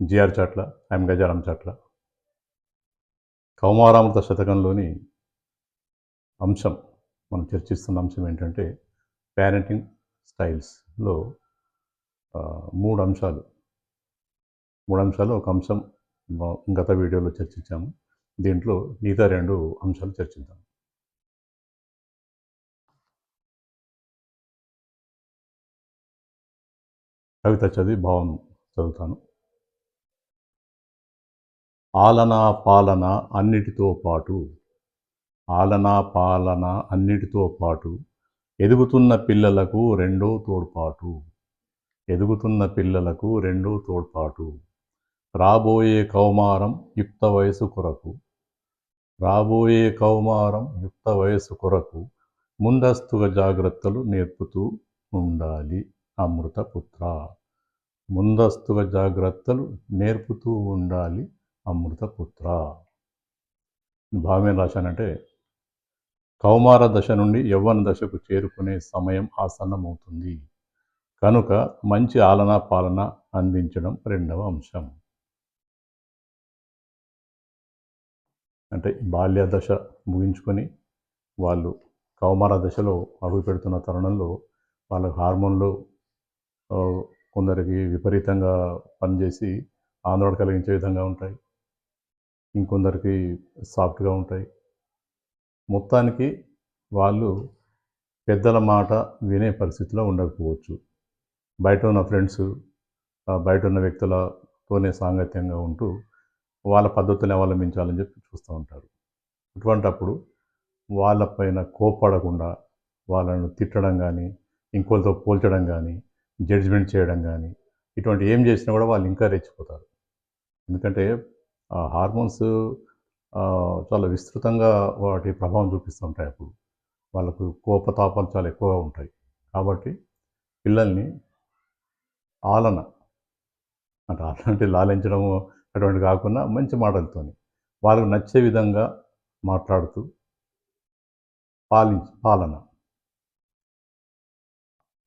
GR చాట్ల IIM Gajaram చాట్ల. కౌమారామృత శతకంలోని అంశం మనం చర్చిస్తున్న అంశం ఏంటంటే పేరెంటింగ్ స్టైల్స్లో మూడు అంశాలు. మూడు అంశాలు ఒక అంశం గత వీడియోలో చర్చించాము. దీంట్లో మిగతా రెండు అంశాలు చర్చిద్దాం. కవిత చదివి భావం చదువుతాను. ఆలనా పాలన అన్నిటితో పాటు ఆలనా పాలన అన్నిటితో పాటు ఎదుగుతున్న పిల్లలకు రెండో తోడ్పాటు ఎదుగుతున్న పిల్లలకు రెండో తోడ్పాటు. రాబోయే కౌమారం యుక్త వయసు కొరకు రాబోయే కౌమారం యుక్త వయసు కొరకు ముందస్తుగా జాగ్రత్తలు నేర్పుతూ ఉండాలి అమృతపుత్ర. ముందస్తుగా జాగ్రత్తలు నేర్పుతూ ఉండాలి అమృతపుత్ర భావం ఏం రాశానంటే కౌమార దశ నుండి యవ్వన దశకు చేరుకునే సమయం ఆసన్నమవుతుంది. కనుక మంచి ఆలన పాలన అందించడం రెండవ అంశం. అంటే బాల్య దశ ముగించుకొని వాళ్ళు కౌమార దశలో అడుగు పెడుతున్న తరుణంలో వాళ్ళ హార్మోన్లు కొందరికి విపరీతంగా పనిచేసి ఆందోళన కలిగించే విధంగా ఉంటాయి. ఇంకొందరికి సాఫ్ట్గా ఉంటాయి. మొత్తానికి వాళ్ళు పెద్దల మాట వినే పరిస్థితిలో ఉండకపోవచ్చు. బయట ఉన్న ఫ్రెండ్స్ బయట ఉన్న వ్యక్తులతోనే సాంగత్యంగా ఉంటూ వాళ్ళ పద్ధతులు అవలంబించాలని చెప్పి చూస్తూ ఉంటారు. అటువంటప్పుడు వాళ్ళపైన కోప్పడకుండా వాళ్ళను తిట్టడం కానీ ఇంకోళ్ళతో పోల్చడం కానీ జడ్జిమెంట్ చేయడం కానీ ఇటువంటి ఏం చేసినా కూడా వాళ్ళు ఇంకా రెచ్చిపోతారు. ఎందుకంటే హార్మోన్స్ చాలా విస్తృతంగా వాటి ప్రభావం చూపిస్తూ ఉంటాయి అప్పుడు. వాళ్ళకు కోపతాపాలు చాలా ఎక్కువగా ఉంటాయి. కాబట్టి పిల్లల్ని ఆలన అంటే ఆలన అంటే లాలించడం అటువంటి కాకుండా మంచి మాటలతోని వాళ్ళకు నచ్చే విధంగా మాట్లాడుతూ పాలించ పాలన.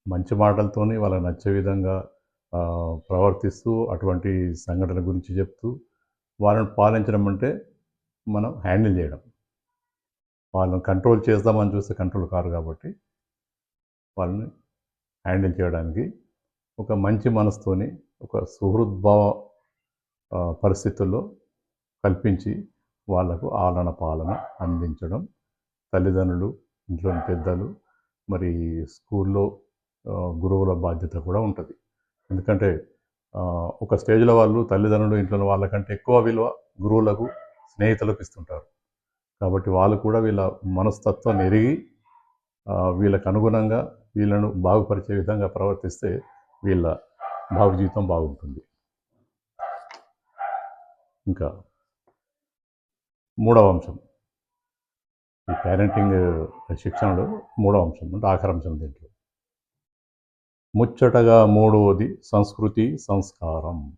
మంచి మాటలతోని వాళ్ళకి నచ్చే విధంగా ప్రవర్తిస్తూ అటువంటి సంఘటన గురించి చెప్తూ వాళ్ళని పాలించడం అంటే మనం హ్యాండిల్ చేయడం. వాళ్ళని కంట్రోల్ చేద్దామని చూస్తే కంట్రోల్ కారు కాబట్టి వాళ్ళని హ్యాండిల్ చేయడానికి ఒక మంచి మనసుతోని ఒక సుహృద్భావ పరిస్థితుల్లో కల్పించి వాళ్ళకు ఆలన పాలన అందించడం. తల్లిదండ్రులు ఇంట్లోని పెద్దలు మరి స్కూల్లో గురువుల బాధ్యత కూడా ఉంటుంది. ఎందుకంటే ఒక స్టేజ్లో వాళ్ళు తల్లిదండ్రులు ఇంట్లో వాళ్ళకంటే ఎక్కువ విలువ గురువులకు స్నేహితులకు ఇస్తుంటారు. కాబట్టి వాళ్ళు కూడా వీళ్ళ మనస్తత్వాన్ని ఎరిగి వీళ్ళకు అనుగుణంగా వీళ్ళను బాగుపరిచే విధంగా ప్రవర్తిస్తే వీళ్ళ భావ జీవితం బాగుంటుంది. ఇంకా మూడవ అంశం. ఈ పేరెంటింగ్ శిక్షణలో మూడవ అంశం అంటే ఆఖరి అంశం దీంట్లో. ముచ్చటగా మూడవది సంస్కృతి సంస్కారం.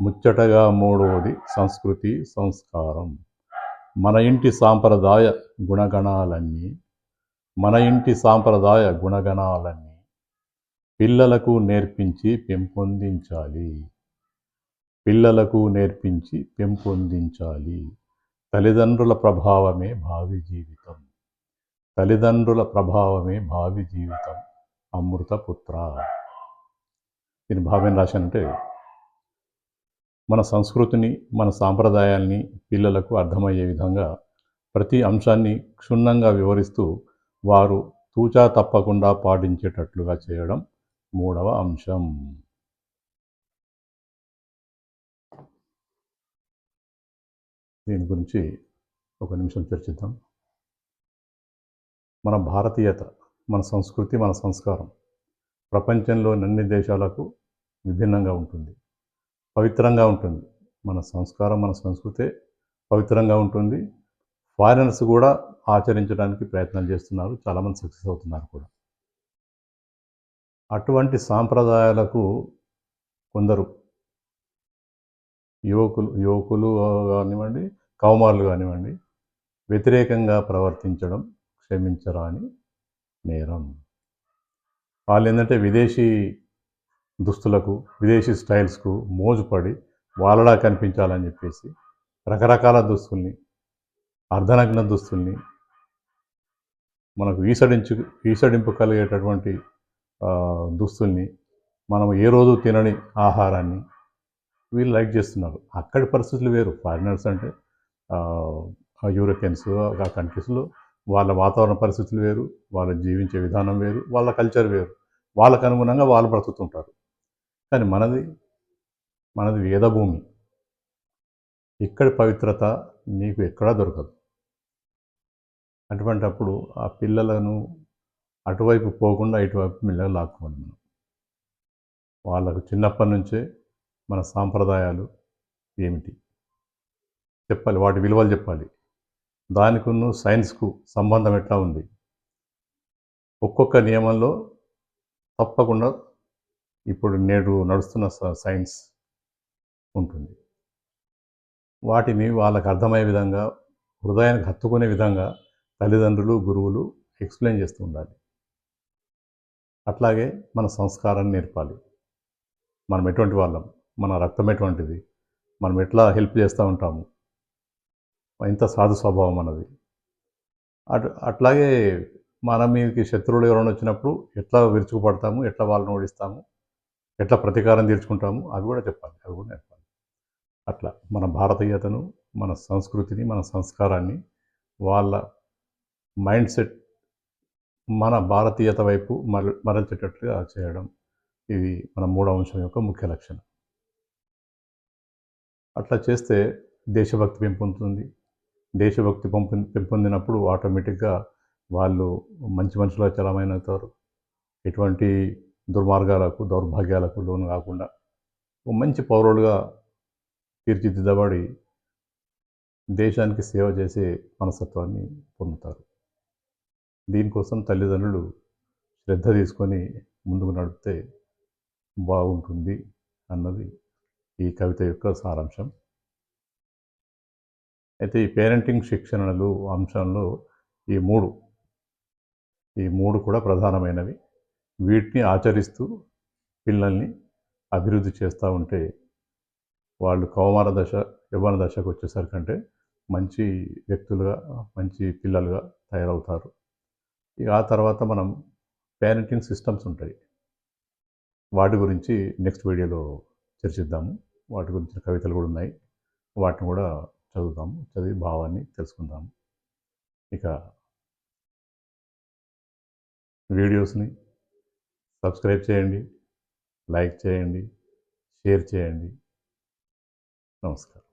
ముచ్చటగా మూడవది సంస్కృతి సంస్కారం. మన ఇంటి సాంప్రదాయ గుణగణాలన్నీ మన ఇంటి సాంప్రదాయ గుణగణాలన్నీ పిల్లలకు నేర్పించి పెంపొందించాలి. పిల్లలకు నేర్పించి పెంపొందించాలి. తల్లిదండ్రుల ప్రభావమే భావి జీవితం. తల్లిదండ్రుల ప్రభావమే భావి జీవితం. అమృతపుత్ర దీని భావం రాశానంటే మన సంస్కృతిని మన సాంప్రదాయాల్ని పిల్లలకు అర్థమయ్యే విధంగా ప్రతి అంశాన్ని క్షుణ్ణంగా వివరిస్తూ వారు తూచా తప్పకుండా పాటించేటట్లుగా చేయడం మూడవ అంశం. దీని గురించి ఒక నిమిషం చర్చిద్దాం. మన భారతీయత మన సంస్కృతి మన సంస్కారం ప్రపంచంలోని అన్ని దేశాలకు విభిన్నంగా ఉంటుంది. పవిత్రంగా ఉంటుంది. మన సంస్కారం మన సంస్కృతే పవిత్రంగా ఉంటుంది. ఫారినర్స్ కూడా ఆచరించడానికి ప్రయత్నాలు చేస్తున్నారు. చాలామంది సక్సెస్ అవుతున్నారు కూడా. అటువంటి సాంప్రదాయాలకు కొందరు యువకులు యువకులు కానివ్వండి కౌమారులు కానివ్వండి వ్యతిరేకంగా ప్రవర్తించడం క్షమించరాని నేరం. వాళ్ళు ఏంటంటే విదేశీ దుస్తులకు విదేశీ స్టైల్స్కు మోజుపడి వాళ్ళలా కనిపించాలని చెప్పేసి రకరకాల దుస్తుల్ని అర్ధనగ్న దుస్తుల్ని మనకు ఈసడించు ఈసడింపు కలిగేటటువంటి దుస్తుల్ని మనం ఏ రోజు తినని ఆహారాన్ని వీళ్ళు లైక్ చేస్తున్నారు. అక్కడి పరిస్థితులు వేరు. ఫారినర్స్ అంటే యూరోపియన్స్ ఆ కంట్రీస్లో వాళ్ళ వాతావరణ పరిస్థితులు వేరు వాళ్ళ జీవించే విధానం వేరు వాళ్ళ కల్చర్ వేరు. వాళ్ళకు అనుగుణంగా వాళ్ళు బ్రతుకుతుంటారు. కానీ మనది మనది వేదభూమి. ఇక్కడి పవిత్రత నీకు ఎక్కడా దొరకదు. అటువంటప్పుడు ఆ పిల్లలను అటువైపు పోకుండా ఇటువైపు మెల్లగా లాక్కోవాలి మనం. వాళ్ళకు చిన్నప్పటి నుంచే మన సాంప్రదాయాలు ఏమిటి? చెప్పాలి వాటి విలువలు చెప్పాలి. దానికున్న సైన్స్కు సంబంధం ఎట్లా ఉంది? ఒక్కొక్క నియమంలో తప్పకుండా ఇప్పుడు నేడు నడుస్తున్న స- సైన్స్ ఉంటుంది. వాటిని వాళ్ళకు అర్థమయ్యే విధంగా హృదయానికి హత్తుకునే విధంగా తల్లిదండ్రులు గురువులు ఎక్స్ప్లెయిన్ చేస్తూ ఉండాలి. అట్లాగే మన సంస్కారాన్ని నేర్పాలి. మనం ఎటువంటి వాళ్ళం? మన రక్తం ఎటువంటిది? మనం ఎట్లా హెల్ప్ చేస్తూ ఉంటాము? ఇంత సాధు స్వభావం అన్నది. అటు అట్లాగే మన మీదకి శత్రువులు ఎవరైనా వచ్చినప్పుడు ఎట్లా విరుచుకుపడతాము ఎట్లా వాళ్ళని ఓడిస్తాము ఎట్లా ప్రతీకారం తీర్చుకుంటాము అవి కూడా చెప్పాలి అవి కూడా నేర్పాలి. అట్లా మన భారతీయతను మన సంస్కృతిని మన సంస్కారాన్ని వాళ్ళ మైండ్ సెట్ మన భారతీయత వైపు మర మరల్చేటట్లుగా చేయడం ఇది మన మూడవ అంశం యొక్క ముఖ్య లక్షణం. అట్లా చేస్తే దేశభక్తి పెంపొందుతుంది దేశభక్తి పెంపొ పెంపొందినప్పుడు ఆటోమేటిక్గా వాళ్ళు మంచి మనుషులుగా చలమైన అవుతారు ఎటువంటి దుర్మార్గాలకు దౌర్భాగ్యాలకు లోను కాకుండా ఓ మంచి పౌరులుగా తీర్చిదిద్దబడి దేశానికి సేవ చేసే మనస్తత్వాన్ని పొందుతారు. దీనికోసం తల్లిదండ్రులు శ్రద్ధ తీసుకొని ముందుకు నడిపితే బాగుంటుంది అన్నది ఈ కవిత యొక్క సారాంశం. అయితే ఈ పేరెంటింగ్ శిక్షణలు అంశంలో ఈ మూడు ఈ మూడు కూడా ప్రధానమైనవి. వీటిని ఆచరిస్తూ పిల్లల్ని అభివృద్ధి చేస్తూ ఉంటే వాళ్ళు కౌమార దశ యవ్వన దశకు వచ్చేసరికంటే మంచి వ్యక్తులుగా మంచి పిల్లలుగా తయారవుతారు. ఇక ఆ తర్వాత మనం పేరెంటింగ్ సిస్టమ్స్ ఉంటాయి. వాటి గురించి నెక్స్ట్ వీడియోలో చర్చిద్దాము. వాటి గురించిన కవితలు కూడా ఉన్నాయి. వాటిని కూడా చదువుతాము చదివి భావాన్ని తెలుసుకుందాము ఇక వీడియోస్ని సబ్స్క్రైబ్ చేయండి లైక్ చేయండి షేర్ చేయండి. నమస్కారం.